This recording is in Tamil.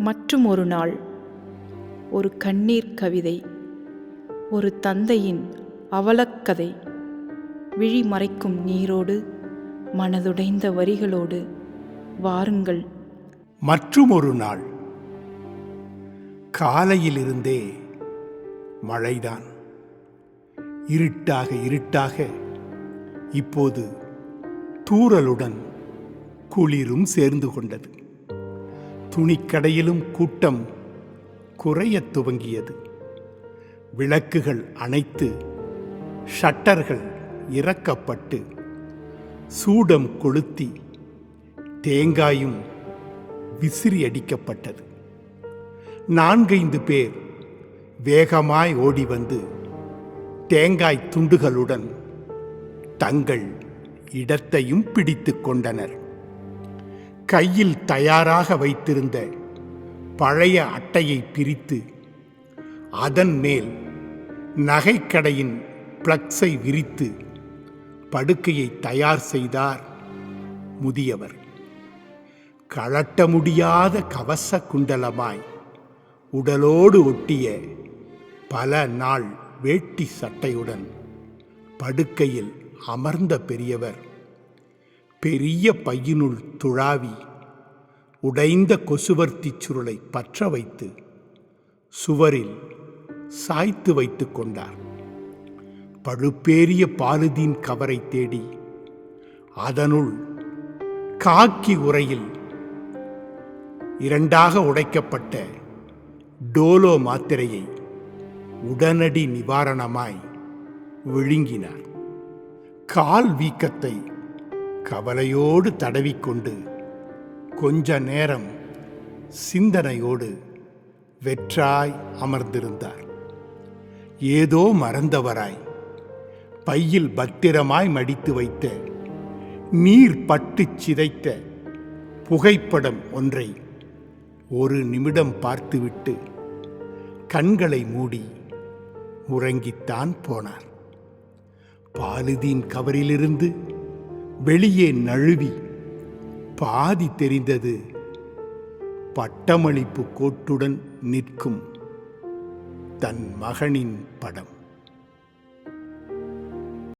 மற்றும் ஒரு நாள். ஒரு கண்ணீர் கவிதை. ஒரு தந்தையின் அவலக்கதை. விழி மறைக்கும் நீரோடு மனதுடைந்த வரிகளோடு வாருங்கள். மற்றும் ஒரு நாள். காலையிலிருந்தே மழைதான். இருட்டாக இருட்டாக இப்போது தூறலுடன் குளிரும் சேர்ந்து கொண்டது. துணிக்கடையிலும் கூட்டம் குறையத் துவங்கியது. விளக்குகள் அணைத்து ஷட்டர்கள் இறக்கப்பட்டு சூடம் கொளுத்தி தேங்காயும் விசிறி அடிக்கப்பட்டது. நான்கைந்து பேர் வேகமாய் ஓடி வந்து தேங்காய் துண்டுகளுடன் தங்கள் இடத்தையும் பிடித்து கொண்டனர். கையில் தயாராக வைத்திருந்த பழைய அட்டையை பிரித்து அதன் மேல் நகைக்கடையின் பிளக்ஸை விரித்து படுக்கையை தயார் செய்தார் முதியவர். கழட்ட முடியாத கவச குண்டலமாய் உடலோடு ஒட்டிய பல நாள் வேட்டி சட்டையுடன் படுக்கையில் அமர்ந்த பெரியவர் பெரிய பையினுள் துழாவி உடைந்த கொசுவர்த்தி சுருளை பற்ற வைத்து சுவரில் சாய்த்து வைத்து கொண்டார். பழுப்பேறிய பாலுதீன் கவரை தேடி அதனுள் காக்கி உரையில் இரண்டாக உடைக்கப்பட்ட டோலோ மாத்திரையை உடனடி நிவாரணமாய் விழுங்கினார். கால் வீக்கத்தை கவலையோடு தடவிக்கொண்டு கொஞ்ச நேரம் சிந்தனையோடு வெற்றாய் அமர்ந்திருந்தார். ஏதோ மறந்தவராய் பையில் பத்திரமாய் மடித்து வைத்த நீர் பட்டுச் சிதைத்த புகைப்படம் ஒன்றை ஒரு நிமிடம் பார்த்துவிட்டு கண்களை மூடி உறங்கித்தான் போனார். பாலுதீன் கவரிலிருந்து வெளியே நழுவி. பாதி தெரிந்தது. பட்டமளிப்பு கோட்டுடன் நிற்கும். தன் மகனின் படம்.